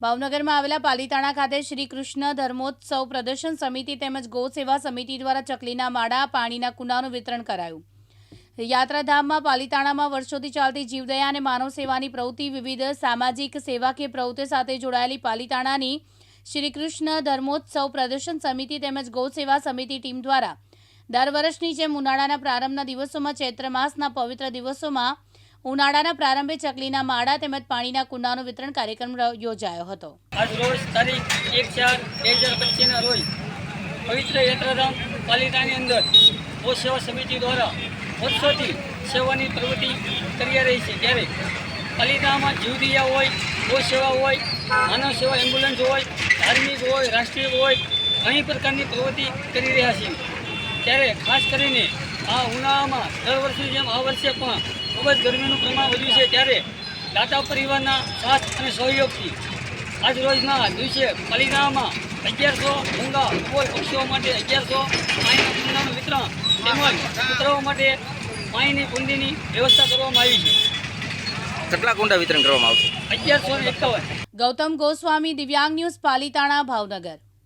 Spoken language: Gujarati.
ભાવનગરમાં આવેલા પાલીતાણા ખાતે શ્રી કૃષ્ણ ધર્મોત્સવ પ્રદર્શન સમિતિ તેમજ ગૌ સેવા સમિતિ દ્વારા ચકલીના માળા, પાણીના કુંડાનું વિતરણ કરાયું. યાત્રાધામમાં પાલીતાણામાં વર્ષોથી ચાલતી જીવદયા અને માનવ સેવાની પ્રવૃત્તિ વિવિધ સામાજિક સેવાકીય પ્રવૃત્તિઓ સાથે જોડાયેલી પાલીતાણાની શ્રી કૃષ્ણ ધર્મોત્સવ પ્રદર્શન સમિતિ તેમજ ગૌ સેવા સમિતિ ટીમ દ્વારા દર વર્ષની જેમ ઉનાળાના પ્રારંભના દિવસોમાં ચૈત્ર માસના પવિત્ર દિવસોમાં ઉનાળાના પ્રારંભે ચકલીના માળા તેમજ પાણીના કુંડાનું વિતરણ કાર્યક્રમ યોજાયો હતો. આજ રોજ તારીખ એક ચાર બે હજાર પચીસના રોજ પવિત્ર યાત્રાધામ પાલિતાની અંદર ગો સેવા સમિતિ દ્વારા વર્ષોથી સેવાની પ્રવૃત્તિ કરી રહી છે. ત્યારે પાલિકામાં જીવદિયા હોય ગો સેવા હોય, માનવ સેવા એમ્બ્યુલન્સ હોય, ધાર્મિક હોય, રાષ્ટ્રીય હોય, ઘણી પ્રકારની પ્રવૃત્તિ કરી રહ્યા છીએ. ત્યારે ખાસ કરીને આ ઉનાળામાં દર વર્ષની જેમ આ વર્ષે પણ ખૂબ જ ગરમીનું પ્રમાણ વધ્યું છે ત્યારે દાતા પરિવારના સાથ અને સહયોગથી આજ રોજના દિવસે પાલિકામાં અગિયારસો મૂંગા કોઈ પક્ષીઓ માટે અગિયારસો પાણીના કુંડાનું વિતરણ તેમજ કૂતરાઓ માટે પાણીની કુંડીની વ્યવસ્થા કરવામાં આવી છે. કેટલા કુંડા વિતરણ કરવામાં આવશે? અગિયારસો એકાવન. ગૌતમ ગોસ્વામી દિવ્યાંગ ન્યૂઝ પાલિતાણા ભાવનગર.